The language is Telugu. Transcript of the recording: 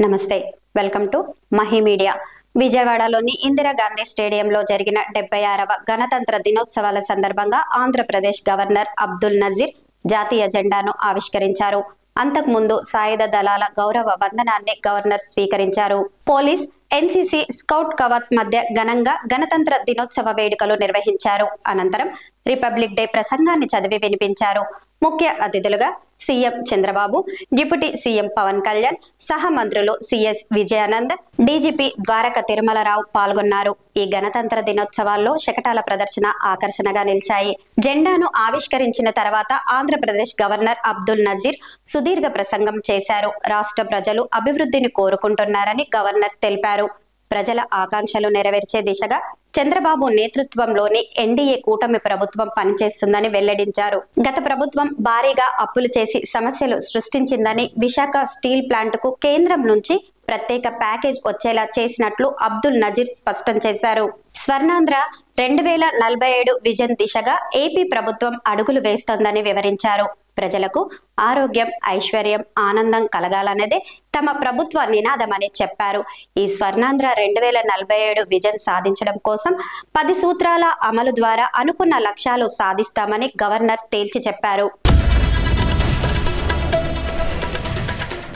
నమస్తే. Welcome to Mahi Media. విజయవాడలోని ఇందిరాగాంధీ స్టేడియంలో జరిగిన డెబ్బై ఆరవ గణతంత్ర దినోత్సవాల సందర్భంగా ఆంధ్రప్రదేశ్ గవర్నర్ అబ్దుల్ నజీర్ జాతీయ జెండాను ఆవిష్కరించారు. అంతకుముందు సాయుధ దళాల గౌరవ వందనాన్ని గవర్నర్ స్వీకరించారు. పోలీస్ ఎన్సీసీ స్కౌట్ కవత్ మధ్య ఘనంగా గణతంత్ర దినోత్సవ వేడుకలు నిర్వహించారు. అనంతరం రిపబ్లిక్ డే ప్రసంగాన్ని చదివి వినిపించారు. ముఖ్య అతిథులుగా CM Chandrababu deputy CM Pawan Kalyan సహ మంత్రులు సిఎస్ విజయానంద్ డీజీపీ ద్వారక తిరుమలరావు పాల్గొన్నారు. ఈ గణతంత్ర దినోత్సవాల్లో శకటాల ప్రదర్శన ఆకర్షణగా నిలిచాయి. జెండాను ఆవిష్కరించిన తర్వాత ఆంధ్రప్రదేశ్ గవర్నర్ అబ్దుల్ నజీర్ సుదీర్ఘ ప్రసంగం చేశారు. రాష్ట్ర ప్రజలు అభివృద్ధిని కోరుకుంటున్నారని గవర్నర్ తెలిపారు. ప్రజల ఆకాంక్షలు నెరవేర్చే దిశగా చంద్రబాబు నేతృత్వంలోని ఎన్డీఏ కూటమి ప్రభుత్వం పనిచేస్తుందని వెల్లడించారు. గత ప్రభుత్వం భారీగా అప్పులు చేసి సమస్యలు సృష్టించిందని విశాఖ స్టీల్ ప్లాంట్కు కేంద్రం నుంచి ప్రత్యేక ప్యాకేజ్ వచ్చేలా చేసినట్లు అబ్దుల్ నజీర్ స్పష్టం చేశారు. స్వర్ణాంధ్ర రెండు వేల నలభై ఏడు విజన్ దిశగా ఏపీ ప్రభుత్వం అడుగులు వేస్తోందని వివరించారు. ప్రజలకు ఆరోగ్యం ఐశ్వర్యం ఆనందం కలగాలన్నదే తమ ప్రభుత్వ నినాదమని చెప్పారు. ఈ స్వర్ణాంధ్ర రెండు వేల నలభై ఏడు విజన్ సాధించడం కోసం పది సూత్రాల అమలు ద్వారా అనుకున్న లక్ష్యాలు సాధిస్తామని గవర్నర్ తేల్చి చెప్పారు.